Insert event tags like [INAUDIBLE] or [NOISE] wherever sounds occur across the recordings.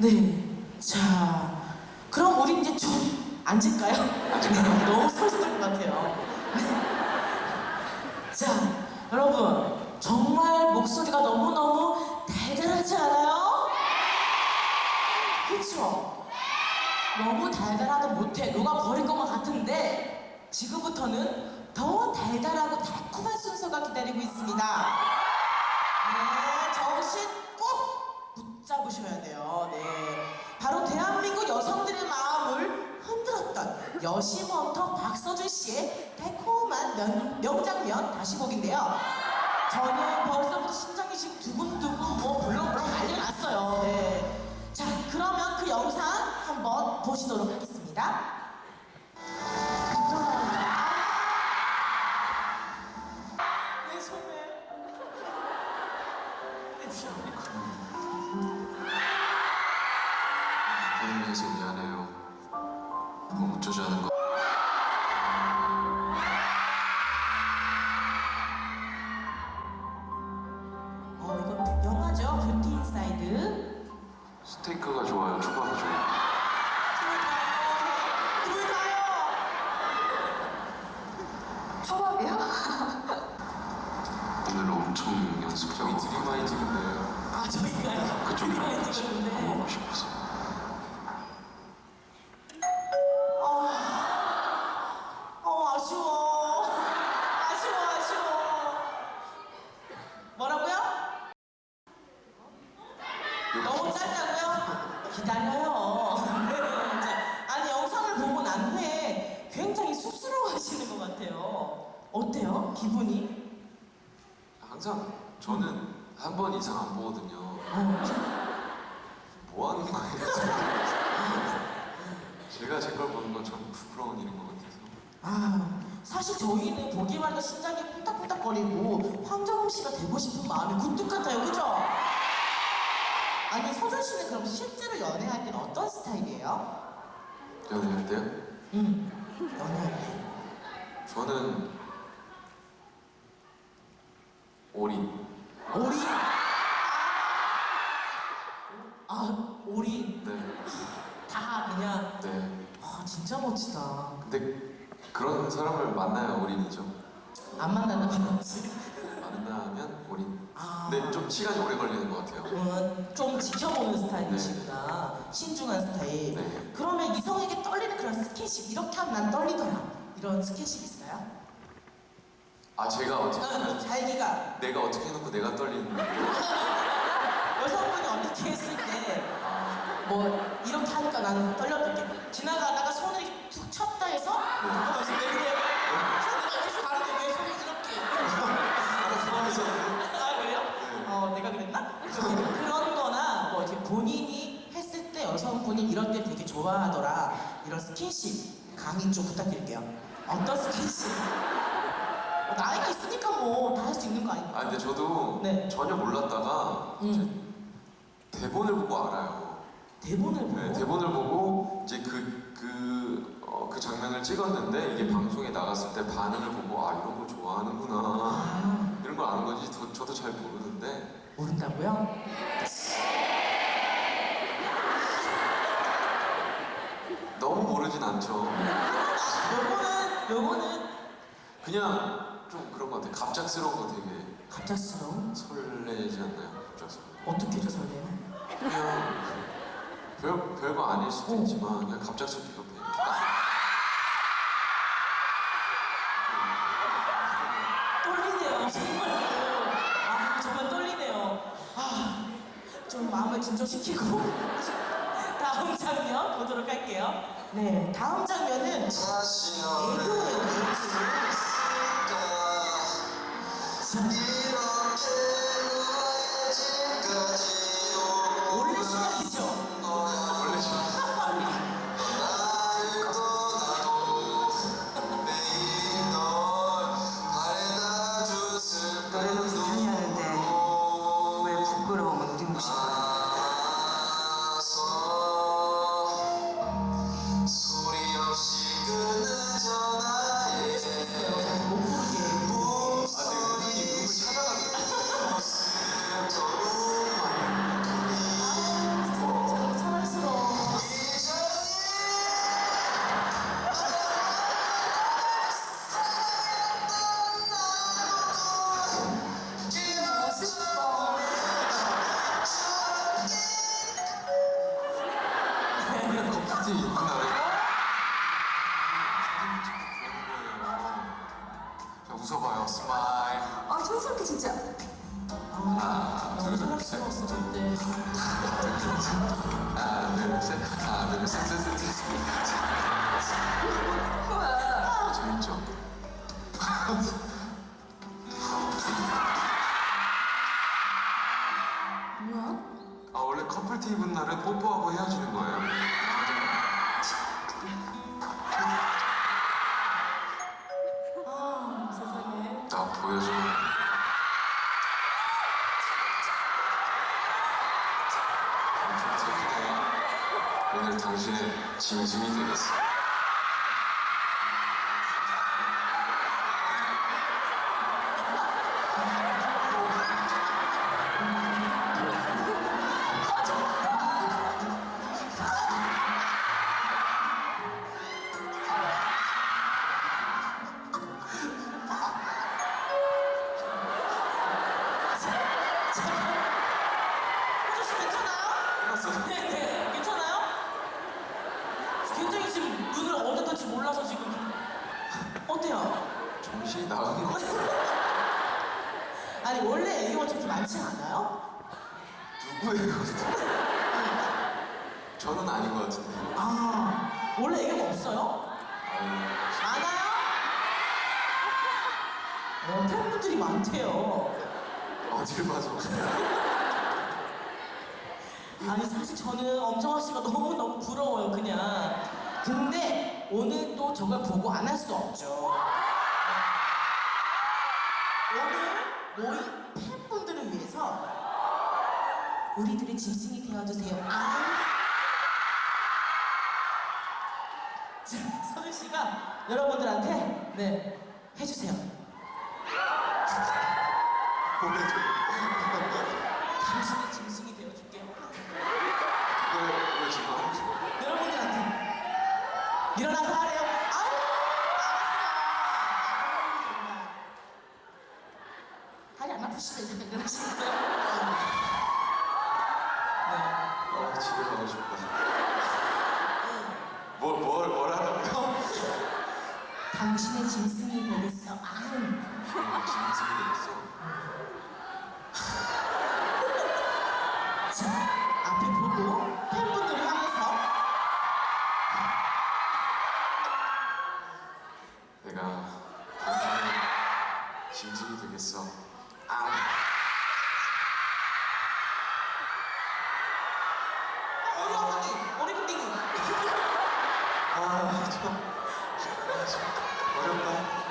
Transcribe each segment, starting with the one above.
네. 자, 그럼 우리 이제 좀 앉을까요? 네, [LAUGHS] 너무 설득것 같아요. 네. 자, 여러분. 정말 목소리가 너무너무 달달하지 않아요? 그쵸? 너무 달달하다 못해. 누가 버릴 것만 같은데, 지금부터는 더 달달하고 달콤한 순서가 기다리고 있습니다. 여심원터 박서준 씨의 달콤한 명, 명장면 다시 보기인데요. 저는 벌써부터 심장이 지금 두근두근 뭐 물렁물렁 난리 났어요. 네. 자, 그러면 그 영상 한번 보시도록 하겠습니다. 스테이크가 좋아요. 초밥이 좋아요. 둘 다요. 초밥이요? 오늘 엄청 연습하고. 되게 많이 찍은데요. 아, 저희가요. 그쪽이 많이 찍었는데. 먹고 싶어서. 기다려요. [LAUGHS] 아니, 영상을 보고 난 후에 굉장히 쑥스러워 하시는 것 같아요. 어때요? 기분이? 항상 저는 한 번 이상 안 보거든요. 어, 뭐 하는 거예요? [LAUGHS] 제가 제 걸 보는 건참 부끄러운 일인 것 같아서. 아, 사실 저희는 보기만 해도 심장이 쿵딱쿵딱거리고 황정음 씨가 되고 싶은 마음이 굴뚝 같아요, 그죠? 아니, 서준 씨는 그럼 실제로 연애할 때는 어떤 스타일이에요? 연애할 때요? 응, 연애할 때. 저는 올인. 올인? 아, 올인. 네. 다 그냥. 네. 아, 진짜 멋지다. 근데 그런 사람을 만나야 올인이죠. 안 만나는 거지. 만나면 올인. 아. 근데 좀 시간이 오래 걸리는 것 같아요. 음, 좀 지켜보는 스타일이시구나. 신중한 스타일. 네. 그러면 이성에게 떨리는 그런 스킨십, 이렇게 하면 난 떨리더라. 이런 스킨십 있어요? 아 제가 어떻게 응, 자기가 내가 어떻게 해놓고 내가 떨리는 [LAUGHS] 여성분이 어떻게 했을 때, 뭐, 이렇게 하니까 나는 떨렸던 게, 지나가다가 손을 툭 쳤다 해서, 잠깐만서 왜 그래? 손이 이렇게 가는데 왜 손이 이렇게. 아, 그래요? 어, 내가 그랬나? 그런 거나, 뭐, 이제 본인이 했을 때 여성분이 이럴 때 되게 좋아하더라. 이런 스킨십 강의 좀 부탁드릴게요. 어떤 스킨십? 뭐 나이가 있으니까 뭐, 다 할 수 있는 거 아닌가? 아 근데 저도 네. 전혀 몰랐다가 음. 이제 대본을 보고 알아요. 대본을 보고? 네, 대본을 보고 이제 그, 그, 어, 그 장면을 찍었는데 이게 방송에 나갔을 때 반응을 보고 아 이런 거 좋아하는구나 아, 이런 걸 아는 거지 저, 저도 잘 모르 는데 모른다고요? 너무 모르진 않죠. 요거는, 요거는 그냥 좀 그런 것 같아요. 갑작스러운 거 되게 갑작스러운? 설레지 않나요? 갑작스러운 거. 어떻게 조설해요? 그냥 별, 별거 아닐 수도 어. 있지만 그냥 갑작스럽게 이렇게 딱 떨리네요, 정말. 아, 정말 떨리네요. 아, 좀 마음을 진정시키고 [LAUGHS] 다음 장면 보도록 할게요. 네, 다음 장면은 애교예요, 애교. 아, 촌스럽게 진짜. 하나, 둘, 셋. 하나, 둘, 셋. 하나, 둘, 뭐야. 뭐야? 아, 원래 커플티 입은 날은 뽀뽀하고 헤어지 당신의 짐승 아니 원래 애교가 저렇게 많지 않아요? 누구예요? 저는 아닌 것 같은데 아 원래 애교가 없어요? 아유, 많아요? 어, 팬분들이 많대요. 어딜 봐서 아니 사실 저는 엄정화 씨가 [LAUGHS] 너무 너무 부러워요 그냥. 근데 오늘 또 저걸 보고 안 할 수 없죠. 오늘 모인 팬분들을 위해서 우리들의 짐승이 되어주세요. 아. 자, 선우 씨가 여러분들한테 네 해주세요. 당신의 짐승이 되어줄게요. 지금 거야? 여러분들한테 일어나서 아, 참. 어렵다.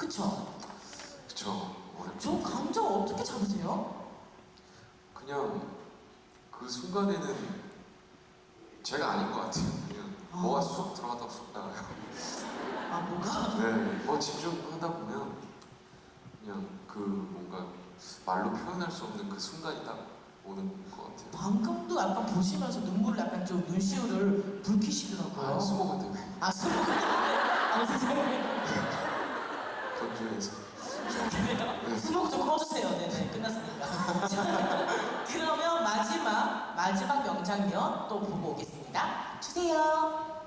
그쵸? 그쵸. 어렵죠. 저 감정 어떻게 잡으세요? 그냥 그 순간에는 제가 아닌 것 같아요. 그냥 아. 뭐가 쑥 들어가다 쑥 나가요. 아 뭐가? 네, 뭐 집중하다 보면 그냥 그 뭔가 말로 표현할 수 없는 그 순간이 딱 오는 것 같아요. 방금도 약간 보시면서 눈물을 약간 좀 눈시울을 붉히시더라고요. 아, 수목원 때문에 아, 때문에? 아, 세상에. 들으면서 그래요? 수목 좀 꺼주세요. 네네, 끝났으니까. 자, 그러면 마지막, 마지막 명장면 또 보고 오겠습니다. 주세요.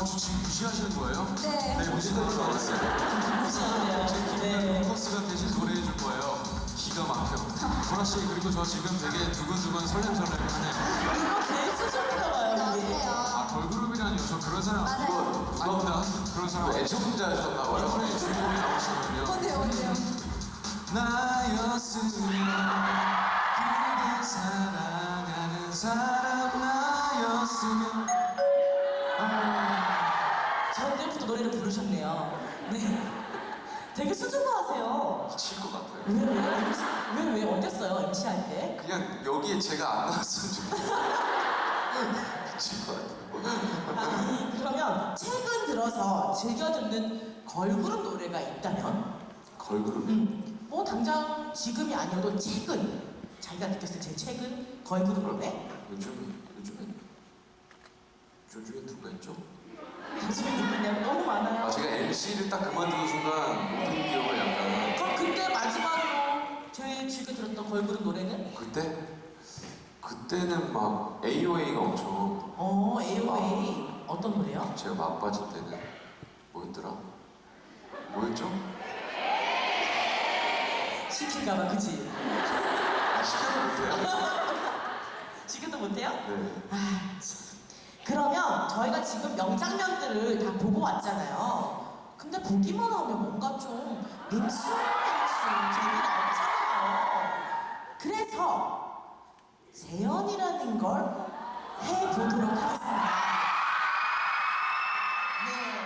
어, 저 지금 무시하시는 거예요? 네. 네, 무시하는 줄 알았어요. 네. 콩커스가 대신 노래해 줄 거예요. 기가 막혀. 보라 씨 그리고 저 지금 되게 두근두근 설렘설렘하네. 이거 제일 수줍은가 봐요, 우리. 아 걸그룹이라니요. 저 그런 사람 맞아요. 아닙니다. 그런 사람 애청자였었나 봐요. 이번에 주인공이 나오시거든요. 뭔데요, 뭔데요? 나였으면 그대 사랑하는 사람 나였으면 전 때부터 노래를 부르셨네요. 네. [LAUGHS] 되게 수줍어하세요. 미칠 것 같아요. 왜, 왜, 왜, 왜, 어땠어요, MC 할 때? 그냥 여기에 제가 안 나왔으면 좋겠어요. [LAUGHS] 미칠 것 같아요. 아니, 그러면 최근 들어서 즐겨 듣는 걸그룹 노래가 있다면? 걸그룹. 음, 뭐 당장 지금이 아니어도 최근 자기가 느꼈을 제 최근 걸그룹 노래? 요즘에 요즘에 요즘에 누가 있죠? 요즘에 누구냐면 너무 많아요. 아 제가 MC를 딱 그만두는 순간 모든 기억을 약간 그럼 그때 마지막으로 제일 즐겨 들었던 걸그룹 노래는? 그때 그때는 막 AOA가 엄청 어, AOA. 어떤 노래요? 제가 막빠질 때는 뭐였더라? 뭐였죠? 시킬까봐, 그치? 아 시켜도 못해요. [LAUGHS] 지금도 못해요? 네. 아, 참. 그러면 저희가 지금 명장면들을 다 보고 왔잖아요. 근데 보기만 하면 뭔가 좀 냉수, 냉수 재미가 없잖아요. 그래서 재연이라는 걸 해보도록 하겠습니다. 네.